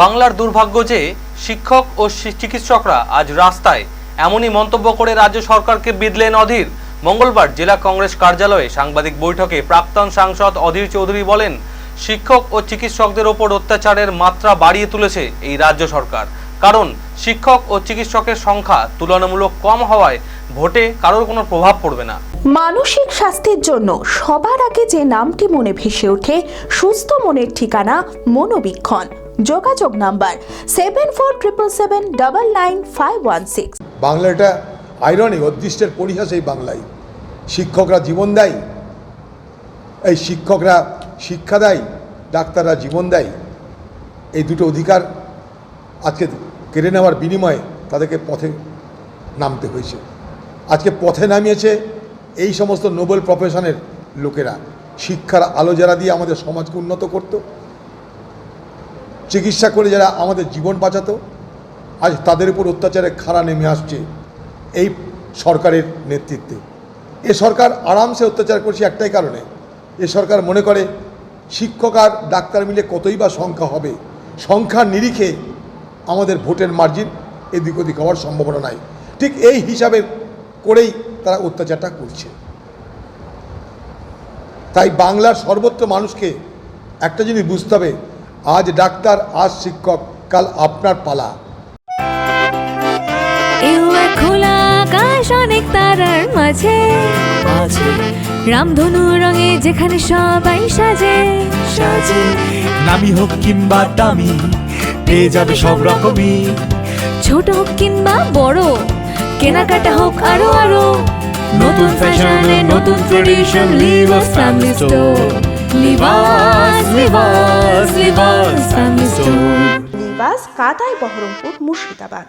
বাংলার দুর্ভাগ্য যে শিক্ষক ও চিকিৎসকরা আজ রাস্তায় এমনই মন্তব্য করে রাজ্য সরকারকে বিদলেন অধীর। মঙ্গলবার জেলা কংগ্রেস কার্যালয়ে সাংবাদিক বৈঠকে প্রাক্তন সাংসদ অধীর চৌধুরী বলেন, শিক্ষক ও চিকিৎসকদের ওপর অত্যাচারের মাত্রা বাড়িয়ে তুলেছে এই রাজ্য সরকার। কারণ শিক্ষক ও চিকিৎসকের সংখ্যা তুলনামূলক কম হওয়ায় ভোটে কারোর কোনো প্রভাব পড়বে না। মানসিক স্বাস্থ্যের জন্য সবার আগে যে নামটি মনে ভেসে ওঠে, সুস্থ মনের ঠিকানা মনোবীক্ষণ। যোগাযোগ number seven four triple seven double nine five one six বাংলাটা আইরনিক অদৃষ্টের পরিহাস এই বাংলায়। শিক্ষকরা জীবন দেয়, এই শিক্ষকরা শিক্ষা দেয়, ডাক্তাররা জীবন দেয়। এই দুটো অধিকার আজকে কেড়ে নেওয়ার বিনিময়ে তাদেরকে পথে নামতে হয়েছে। আজকে পথে নামিয়েছে এই সমস্ত নোবেল প্রফেশনের লোকেরা। শিক্ষার আলো যারা দিয়ে আমাদের সমাজকে উন্নত করত চিকিৎসা করে যারা আমাদের জীবন বাঁচাতো, আজ তাদের উপর অত্যাচারের খাড়া নেমে আসছে এই সরকারের নেতৃত্বে। এ সরকার আরামসে অত্যাচার করছে একটাই কারণে। এ সরকার মনে করে, শিক্ষক আর ডাক্তার মিলে কতই বা সংখ্যা হবে? সংখ্যার নিরিখে আমাদের ভোটের মার্জিন এদিক ওদিক হওয়ার সম্ভাবনা নাই। ঠিক এই হিসাবে করেই তারা অত্যাচারটা করছে। তাই বাংলার সর্বত্র মানুষকে একটা জিনিস বুঝতে হবে আজ ডাক্তার আজ শিক্ষক কাল আপনার পালা। খোলা আকাশ অনেক তারার মাঝে। রামধনু রঙে যেখানে সবাই সাজে। সাজে নামি হোক কিংবা দামি পেয়ে যাবে সব রকমই। ছোট হোক কিংবা বড় কেনাকাটা হোক আরও আরও। নতুন ফ্যাশনে নতুন tradition Libas family store Libas family store নিবাস বহরমপুর মুর্শিদাবাদ